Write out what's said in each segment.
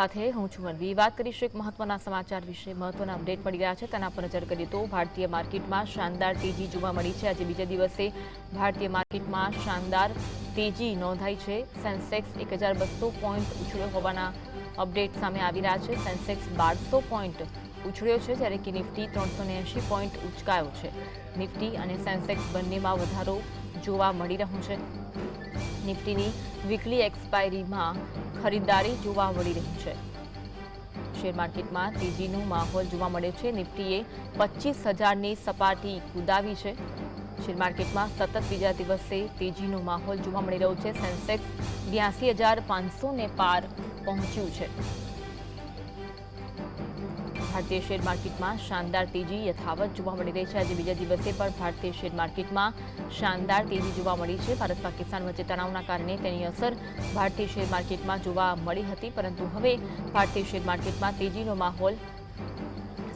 સાથે હું છું મનવી વાત કરીશું એક મહત્વના સમાચાર વિશે. મહત્વના અપડેટ મળી રહ્યા છે. તેના પર નજર કરીએ તો ભારતીય માર્કેટમાં શાનદાર તેજી જોવા મળી છે. આજે બીજા દિવસે ભારતીય માર્કેટમાં શાનદાર તેજી નોંધાઈ છે. સેન્સેક્સ એક હજાર બસો પોઈન્ટ ઉછળ્યો હોવાના અપડેટ સામે આવી રહ્યા છે. સેન્સેક્સ બારસો પોઈન્ટ ઉછળ્યો છે, જ્યારે કે નિફ્ટી ત્રણસો એંશી પોઈન્ટ ઉચકાયો છે. નિફ્ટી અને સેન્સેક્સ બંનેમાં વધારો જોવા મળી રહ્યો છે. નિફ્ટીની વીકલી એક્સપાયરીમાં ખરીદદારી જોવા મળી રહી છે. શેર માર્કેટમાં તેજીનો માહોલ જોવા મળે છે. નિફ્ટીએ પચીસ હજારની સપાટી કુદાવી છે. શેર માર્કેટમાં સતત બીજા દિવસે તેજીનો માહોલ જોવા મળી રહ્યો છે. સેન્સેક્સ બ્યાસી હજાર પાંચસોને પાર પહોંચ્યું છે. ભારતીય શેર માર્કેટમાં શાનદાર તેજી યથાવત જોવા મળી રહી છે. આજે બીજા દિવસે પણ ભારતીય શેર માર્કેટમાં શાનદાર તેજી જોવા મળી છે. ભારત પાકિસ્તાન વચ્ચે તણાવના કારણે તેની અસર ભારતીય શેર માર્કેટમાં જોવા મળી હતી, પરંતુ હવે ભારતીય શેર માર્કેટમાં તેજીનો માહોલ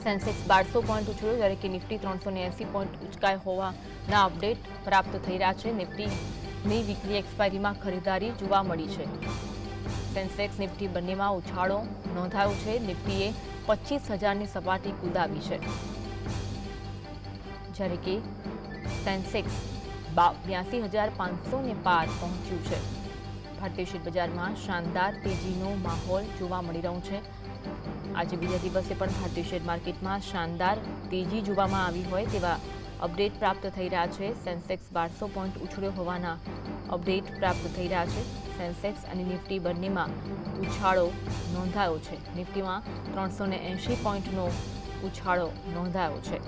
સેન્સેક્સ બારસો પોઈન્ટ ઉછળ્યો, જ્યારે કે નિફ્ટી ત્રણસો એંસી પોઈન્ટ ઉચકાય હોવાના અપડેટ પ્રાપ્ત થઈ રહ્યા છે. નિફ્ટીની વીકલી એક્સપાયરીમાં ખરીદારી જોવા મળી છે. સેન્સેક્સ, નિફ્ટી બંનેમાં ઉછાળો નોંધાયો છે. નિફ્ટીએ પચીસ હજારની સપાટી કુદાવી છે. જ્યારે કે સેન્સેક્સ બ્યાસી હજાર પાંચસોને પાર પહોંચ્યું છે. ભારતીય શેર બજારમાં શાનદાર તેજીનો માહોલ જોવા મળી રહ્યો છે. આજે બીજા દિવસે પણ ભારતીય શેર માર્કેટમાં શાનદાર તેજી જોવામાં આવી હોય તેવા અપડેટ પ્રાપ્ત થઈ રહ્યા છે. સેન્સેક્સ બારસો પોઈન્ટ ઉછળ્યો હોવાના અપડેટ પ્રાપ્ત થઈ રહ્યા છે. સેન્સેક્સ અને નિફ્ટી બંનેમાં ઉછાળો નોંધાયો છે. નિફ્ટીમાં ત્રણસો ને એંશી પોઈન્ટનો ઉછાળો નોંધાયો છે.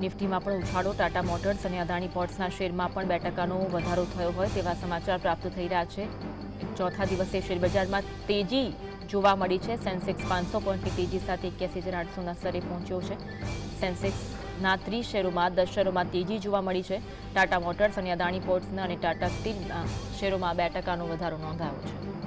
નિફ્ટીમાં પણ ઉછાળો. ટાટા મોટર્સ અને અદાણી પોર્ટ્સના શેરમાં પણ બે ટકાનો વધારો થયો હોય તેવા સમાચાર પ્રાપ્ત થઈ રહ્યા છે. ચોથા દિવસે શેરબજારમાં તેજી જોવા મળી છે. સેન્સેક્સ પાંચસો પોઈન્ટની તેજી સાથે એક્યાસી હજાર આઠસોના સ્તરે પહોંચ્યો છે. સેન્સેક્સના ત્રીસ શેરોમાં દસ શેરોમાં તેજી જોવા મળી છે. ટાટા મોટર્સ અને અદાણી પોર્ટ્સના અને ટાટા સ્ટીલના શેરોમાં બે ટકાનો વધારો નોંધાયો છે.